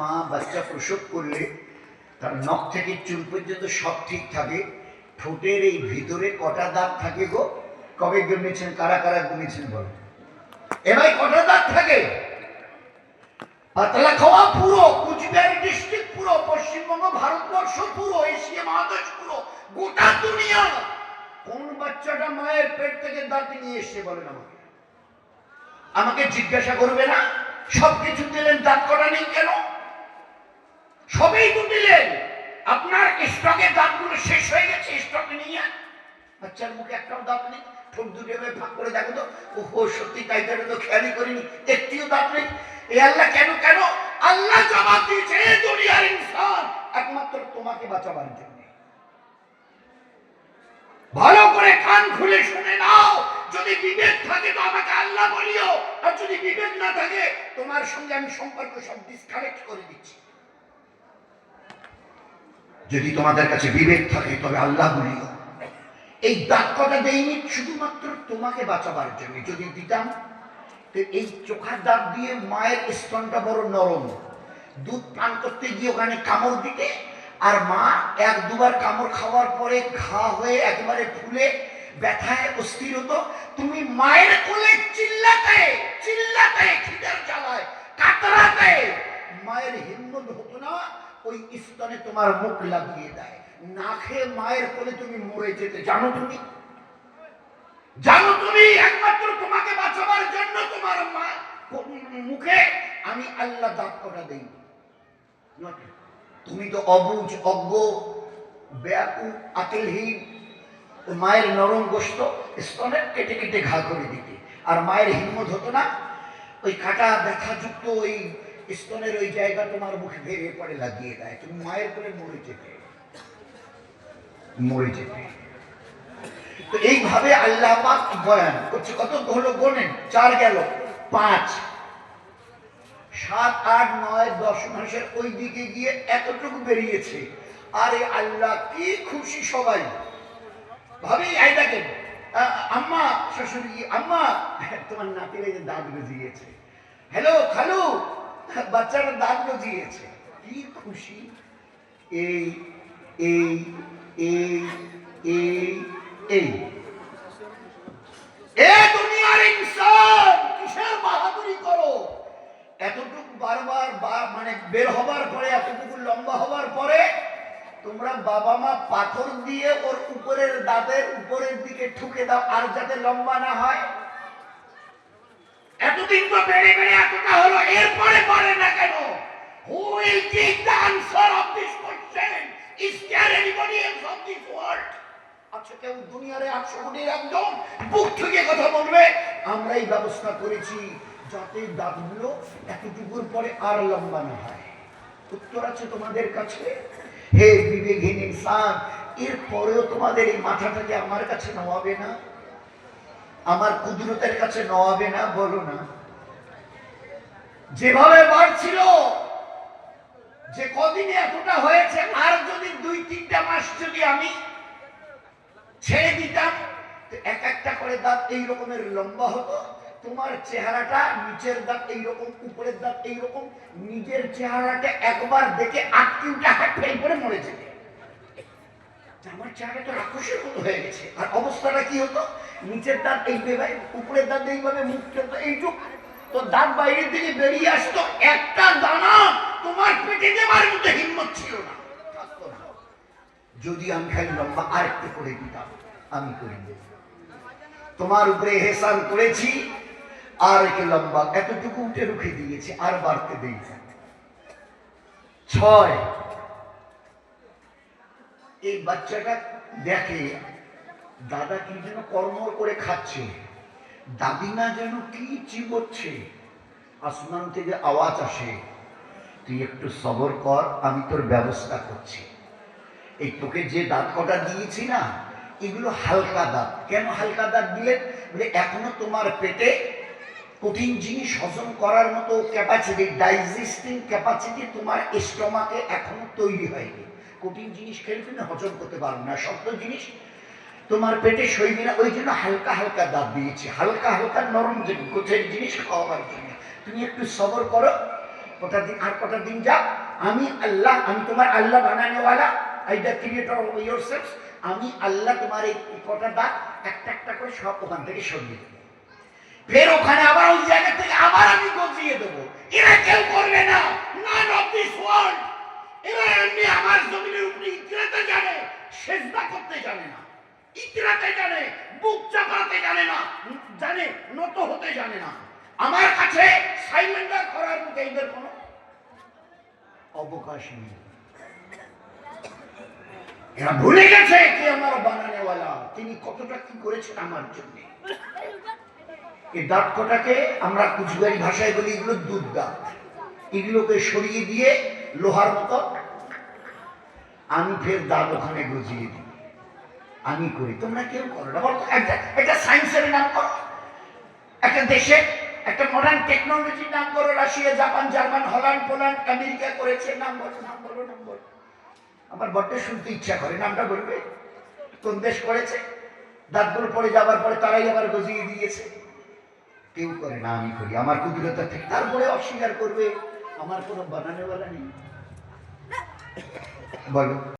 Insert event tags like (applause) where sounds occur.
মা বাচ্চা প্রসব করলে তার নখ থেকে চুল পর্যন্ত সব ঠিক থাকে। ঠোঁটের এই ভিতরে কটা দাঁত থাকে গো? কবে গুনেছেন কারা কারা গুনেছেন বলো? এবার কটা দাঁত থাকে? পাতলা খাওয়া পুরো কুচবিহার ডিস্ট্রিক্ট পুরো, পশ্চিমবঙ্গ, ভারতবর্ষ পুরো, এশিয়া মহাদেশ পুরো, গোটা দুনিয়া। কোন বাচ্চাটা মায়ের পেট থেকে দাঁত নিয়ে এসছে বলেন আমাকে? আমাকে জিজ্ঞাসা করবে না? সব কিছু দিলেন দাঁত করা নেই কেন? সবই তো দিলেন। আপনার স্টকে দাঁতগুলো শেষ হয়ে গেছে স্টকে নিয়ে বাচ্চার মুখে একটাও দাঁত নেই। ঠোঁট দুটো এভাবে ফাঁক করে দেখো তো। ও সত্যি তাই তাই তো খেয়ালই করিনি। একটিও দাঁত নেই। এ আল্লাহ কেন কেন? আল্লাহ জবাব দিয়েছে দুনিয়ার ইনসান। একমাত্র তোমাকে বাঁচাবার জন্য। ভালো করে কান খুলে শুনে নাও। যদি বিবেক থাকে তো আমাকে আল্লাহ বলিও। আর যদি বিবেক না থাকে, তোমার সঙ্গে আমি সম্পর্ক সব ডিসকানেক্ট করে দিচ্ছি। যদি তোমাদের কাছে বিবেক থাকে, তবে আল্লাহ বলিও এই দাগ কটা দেয়নি শুধুমাত্র তোমাকে বাঁচাবার জন্য। যদি দিতাম এই চোখার দাগ দিয়ে মায়ের স্তনটা বড় নরম। দুধ পান করতে গিয়ে ওখানে কামড় দিতে, আর মা এক দুবার কামড় খাওয়ার পরে ঘা হয়ে একেবারে ফুলে, ব্যথায় অস্থির হতো। তুমি মায়ের কোলে চিল্লাতে চিল্লাতে খিদের জ্বালায়, কাতরাতে। মায়ের হিম্মত হতো না ওই স্তনে তোমার মুখ লাগিয়ে দেয়। না খেয়ে মায়ের কোলে তুমি মরে যেতে। জানো তুমি? জানো তুমি? একমাত্র তোমাকে বাঁচাবার জন্য তোমার মুখে আমি আল্লাহ দেই। তুমি তো অবুজ, অজ্ঞ, ব্যাকু মায়ের নরম গোস্ত স্তনের কেটে কেটে ঘা করে দিতে। আর মায়ের হিম্মত হতো না? ওই কাটা ব্যথাযুক্ত ওই স্তনের ওই জায়গা তোমার মুখে ভেঙে পড়ে লাগিয়ে দেয়। তুমি মায়ের কোলে মরে যেতে। মরে যেতে। তো এইভাবে আল্লাহ পাক বয়ান করছে। কত হলো গোনেন চার গেল। পাঁচ। সাত, আট, নয়, দশ মাসের ওই দিকে গিয়ে এতটুকু বেরিয়েছে। আরে আল্লাহ, কি খুশি সবাই। ভাবি দেখেন আম্মা, শ্বশুরি, আম্মা, তোমার নাতির যে দাঁত গজিয়েছে। হ্যালো, খালু (laughs) বাচ্চাটা দাঁত গজিয়েছে কি খুশি। এই এই এই এই এই। এ দুনিয়ার ইনসান, কিসের বাহাদুরি করো? এতটুকু বারবার মানে বের হবার পরে, এতটুকু লম্বা হবার পরে, তোমরা বাবা মা পাথর দিয়ে ওর উপরের দাঁতের উপরের দিকে ঠুকে দাও, আর যাতে লম্বা না হয়। এতদিন তো বেড়ে বেড়ে এতটা বুক থেকে কথা বলবে। আমরাই ব্যবস্থা করেছি যাতে দাঁতগুলো এতটুকুর পরে আর লম্বা না হয়। উত্তর আছে তোমাদের কাছে? হে বিবেকহীন ইনসান এর পরেও তোমাদের এই মাথাটাকে আমার কাছে নেওয়াবে না? আমার কুদরতের কাছে নেওয়াবে না? বলো না। যেভাবে বাড়ছিল, যে কদিনে এতটা হয়েছে, আর যদি দুই তিনটা মাস যদি আমি ছেড়ে দিতাম তো এক একটা করে দাঁত এই রকমের লম্বা হতো, তোমার চেহারাটা নিচের দাঁত এইরকম উপরের দাঁত এইরকম নিজের চেহারাটা একবার দেখে আটকে উঠে হাত ফেল করে মরে যেতে। আমার চেহারাটা রাক্ষসের মতো হয়ে গেছে। আর অবস্থাটা কি হতো? নিচের দাঁত এইভাবে, উপরের দাঁত এইভাবে মুখ চলতো এইটুক। তো দাঁত বাইরের দিকে বেরিয়ে আসতো, একটা দানা তোমার পেটে দেবার মতো হিম্মত ছিল না। যদি আমি খালি লম্বা আরেকটু করে দিতাম, আমি করি তোমার উপরে হেসান করেছি। আর একে লম্বা, এতটুকু উঠে রুখে দিয়েছি, আর বাড়তে দেই ছয়, এই বাচ্চাটা দেখে দাদা কি যেন কর্মর করে খাচ্ছে, দাদিমা যেন কি চিবোচ্ছে, আসমান থেকে আওয়াজ আসে, তুই একটু সবর কর, আমি তোর ব্যবস্থা করছি। এই তোকে যে দাঁত কটা দিয়েছি না এগুলো হালকা দাঁত। কেন হালকা দাঁত দিলে? বলে এখনও তোমার পেটে কঠিন জিনিস হজম করার মতো ক্যাপাসিটি ডাইজেস্টিং ক্যাপাসিটি তোমার স্টমাকে এখনও তৈরি হয়নি। কঠিন জিনিস খেলে তুমি হজম করতে পারো না। শক্ত জিনিস তোমার পেটে সইবে না। ওই জন্য হালকা হালকা দাঁত দিয়েছি। হালকা হালকা নরম যে গোছের জিনিস খাওয়াবার জন্য। তুমি একটু সবর করো। কটা দিন আর কটা দিন যাক। আমি আল্লাহ আমি তোমার Allah বানানোওয়ালা। I the creator of your cells আমি আল্লাহ তোমার এই কটা দাগ একটা একটা করে সব ওখান থেকে সরিয়ে দেবো। ফের ওখানে আবার ওই জায়গা থেকে আবার আমি গজিয়ে দেবো। এরা কেউ করবে না। নন অফ দিস ওয়ার্ল্ড এরা এমনি আমার জমিনের উপরে ইকরাতে জানে, সেজদা করতে জানে না। ইকরাতে জানে, বুক চাপাতে জানে না, জানে, নত হতে জানে না। আমার কাছে সাইলেন্ডার করার মতো এদের কোনো অবকাশ নেই। এরা ভুলে গেছে কে আমার বানানেওয়ালা? তিনি কতটা কি করেছেন আমার জন্য? এই দাঁত কটাকে আমরা কুচবিহারি ভাষায় বলি, এগুলো দুধ দাঁত। এগুলোকে সরিয়ে দিয়ে লোহার মতো আমি ফের দাঁত ওখানে গজিয়ে দিই। আমি করি, তোমরা কেউ করো না। বলতো একটা সায়েন্সের নাম করো। একটা দেশে একটা মডার্ন টেকনোলজির নাম করো, Russia, Japan, German, Holland, Poland, America করেছে। নাম বলো নাম বলো নাম বলো। আমার বড্ড শুনতে ইচ্ছা করে, নামটা বলবে? কোন দেশ করেছে? দাঁতগুলো পড়ে যাবার পরে তারাই আবার গজিয়ে দিয়েছে। কেউ করে না, আমি করি। আমার কুদুরতা থেকে তারপরে অস্বীকার করবে। আমার কোনো বানানেওয়ালা নেই। বলো।